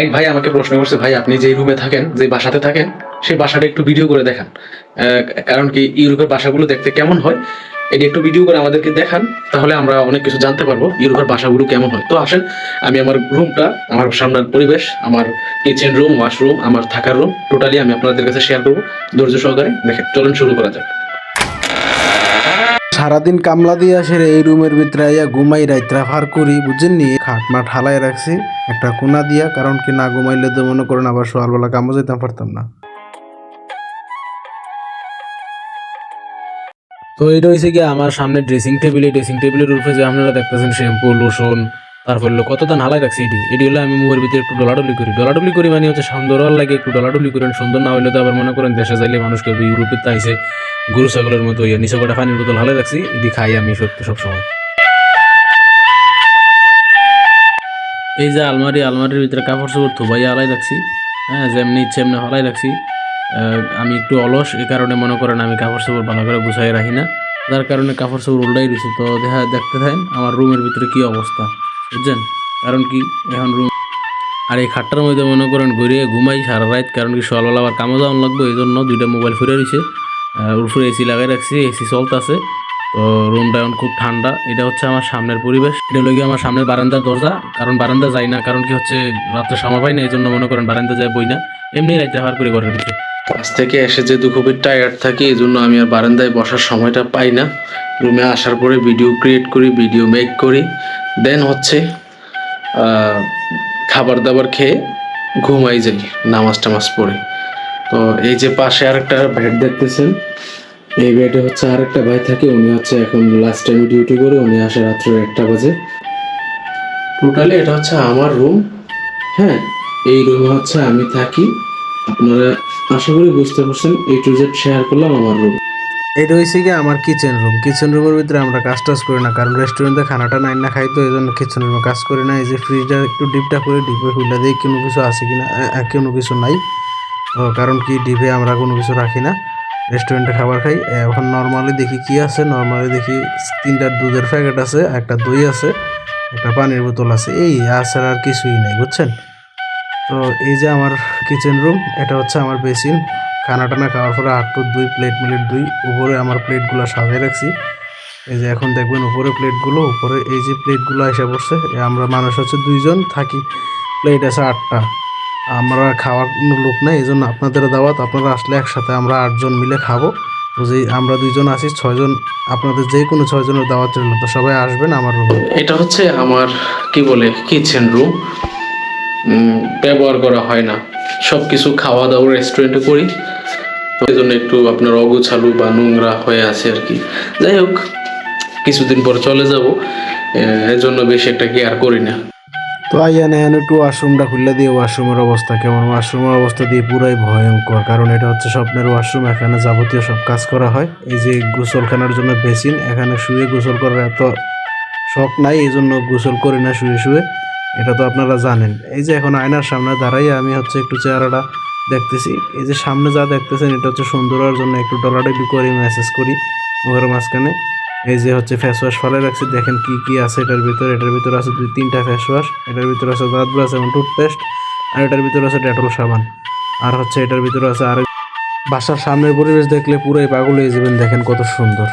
এক ভাই আমাকে প্রশ্ন করছে, ভাই, আপনি যে রুমে থাকেন, যে বাসাতে থাকেন, সেই বাসাটা একটু ভিডিও করে দেখান। কারণ কি ইউরোপের বাসাগুলো দেখতে কেমন হয়? এটি একটু ভিডিও করে আমাদেরকে দেখান, তাহলে আমরা অনেক কিছু জানতে পারব ইউরোপের বাসাগুলো কেমন হয়। তো আসেন, আমি আমার রুমটা আমার সামনের পরিবেশ, আমার কিচেন রুম ওয়াশরুম আমার থাকার রুম টোটালি আমি আপনাদের কাছে শেয়ার করব। ধৈর্য সহকারে দেখেন, চলুন শুরু করা যাক। সারাদিন কামলা দিয়ে আসে এই রুমের ভিতরে আইয়া ঘুমাই রাইত্রা ফার করি বুঝছেন নি খাট মাঠ হালাই রাখছি, একটা কোনা দিয়া, কারণ কি না ঘুমাইলে তো মনে করেন আবার সকালবেলা কামও যেতে পারতাম না। তো এটা হয়েছে কি আমার সামনে ড্রেসিং টেবিলে ড্রেসিং টেবিলের উপরে যে আপনারা দেখতেছেন শ্যাম্পু লোশন তারপর হলো কত দান হালাই রাখছি এটি? এটি হলো আমি মুখের ভিতরে একটু ডলাডলি করি। ডলাডলি করি মানে হচ্ছে সুন্দর লাগে, একটু ডলাডলি করেন, সুন্দর না হইলে তো আবার মনে করেন দেশে যাইলে মানুষকে ইউরোপে তাইছে গরু, ছাগলের মতো ইয়ে নিচে কটা পানির বোতল হালাই রাখছি, এটি খাই আমি সত্যি সবসময় এই যে আলমারি, আলমারির ভিতরে কাপড় চোপড় থুবাই আলাই রাখছি হ্যাঁ যেমনি ইচ্ছে এমনি হলাই রাখছি। আমি একটু অলস এই কারণে মনে করেন আমি কাপড় চোপড় ভালো করে গুছাই রাখি না। যার কারণে কাপড় চোপড় উল্টাই দিছি, তো দেখা দেখতে থাকেন আমার রুমের ভিতরে কি অবস্থা। বুঝছেন? কারণ কি, এখন রুম আর এই খাটটার মধ্যে মনে করেন ঘুরিয়ে ঘুমাই সারা রাত, কারণ কি সকালবেলা আবার কামও যাওয়ান লাগবে, এই জন্য দুইটা মোবাইল ফিরে রয়েছে উপরে এসি লাগাই রাখছি এসি চলতেছে। তো রুমটা এখন খুব ঠান্ডা, এটা হচ্ছে আমার সামনের পরিবেশ। এটা গিয়ে আমার সামনের বারান্দার দরজা, কারণ বারান্দা যাই না, কারণ কি হচ্ছে রাত্রে সময় পাই না, এই জন্য মনে করেন বারান্দা যায় বই না। এমনি রাইতে হার করে ঘরের ভিতরে। কাজ থেকে এসে যেহেতু খুবই টায়ার্ড থাকি, এই জন্য আমি আর বারান্দায় বসার সময়টা পাই না। রুমে আসার পরে ভিডিও ক্রিয়েট করি ভিডিও মেক করি। দেন হচ্ছে খাবার দাবার খেয়ে ঘুমাই যাই, নামাজ টামাজ পড়ে। তো এই যে পাশে আরেকটা বেড দেখতেছেন, এই বেডে হচ্ছে আরেকটা ভাই থাকে, উনি হচ্ছে এখন লাস্ট টাইম ডিউটি করে, উনি আসে রাত্রে একটা বাজে। টোটালি এটা হচ্ছে আমার রুম হ্যাঁ? এই রুমে হচ্ছে আমি থাকি। আপনারা আশা করি বুঝতে পারছেন এই টু জেড শেয়ার করলাম আমার রুম এটা হয়েছে কি আমার কিচেন রুম কিচেন রুমের ভিতরে আমরা কাজ টাজ করি না কারণ রেস্টুরেন্টে খানাটা নাই না খাই তো এই জন্য কিচেন রুমে কাজ করি না। এই যে ফ্রিজটা একটু ডিপটা করে ডিপে খুলে দিই কোনো কিছু আছে কিনা আ- আ, কোনো কিছু নাই। কারণ কি ডিপে আমরা কোনো কিছু রাখি না। রেস্টুরেন্টে খাবার খাই। এখন নর্মালি দেখি কি আছে। নর্মালি দেখি তিনটা দুধের প্যাকেট আছে একটা দই আছে একটা পানির বোতল আছে। এই আছে আর কিছুই নেই বুঝছেন? তো এই যে আমার কিচেন রুম এটা হচ্ছে আমার বেসিন খানা টানা খাওয়ার পরে আটটু দুই প্লেট মিলেট দুই উপরে আমার প্লেটগুলো সাজিয়ে রাখছি। এই যে এখন দেখবেন উপরে প্লেটগুলো উপরে এই যে প্লেটগুলো এসে পড়ছে আমরা মানুষ হচ্ছে দুইজন, থাকি। প্লেট আছে আটটা। আমরা খাওয়ার কোনো লোক নেই এই জন্য আপনাদের দাওয়াত, আপনারা আসলে একসাথে আমরা আটজন মিলে খাব। তো যেই আমরা দুইজন আছি, ছয়জন, আপনাদের যে কোনো ছয়জনের দাওয়াত রইল, তো সবাই আসবেন আমার রুমে। এটা হচ্ছে আমার, কি বলে কিচেন রুম ব্যবহার করা হয় না। সব কিছু খাওয়া দাওয়া রেস্টুরেন্টে করি এই জন্য একটু আপনার অগোছালু বা নোংরা হয়ে আছে আর কি। যাই হোক, কিছুদিন পর চলে যাব। এর জন্য বেশি একটা কেয়ার করি না। তো আইয়ান এখানে একটু ওয়াশরুমটা খুললে দিয়ে, ওয়াশরুমের অবস্থা কেমন? ওয়াশরুমের অবস্থা দিয়ে পুরাই ভয়ঙ্কর, কারণ এটা হচ্ছে স্বপ্নের ওয়াশরুম, এখানে যাবতীয় সব কাজ করা হয়। এই যে গোসলখানার জন্য বেসিন, এখানে শুয়ে গোসল করার এত শখ নাই, এই জন্য গোসল করি না শুয়ে শুয়ে। এটা তো আপনারা জানেন। এই যে এখন আয়নার সামনে দাঁড়াই আমি হচ্ছে একটু চেহারাটা দেখতেছি। এই যে সামনে যা দেখতেছেন, এটা হচ্ছে সুন্দর হওয়ার জন্য একটু ডলাডলি করি মেসেজ করি। মুখের মাঝখানে এই যে হচ্ছে ফেস ওয়াশ ফেলে রাখছি। দেখেন কি কি আছে এটার ভিতরে। এটার ভিতরে আছে দুই, তিনটা ফেস ওয়াশ এটার ভিতরে আছে দাঁত ব্রাশ এবং টুথপেস্ট আর এটার ভিতরে আছে ডেটল সাবান। আর হচ্ছে এটার ভিতরে আছে আর বাসার সামনের পরিবেশ দেখলে পুরোই পাগল হয়ে যাবেন। দেখেন কত সুন্দর।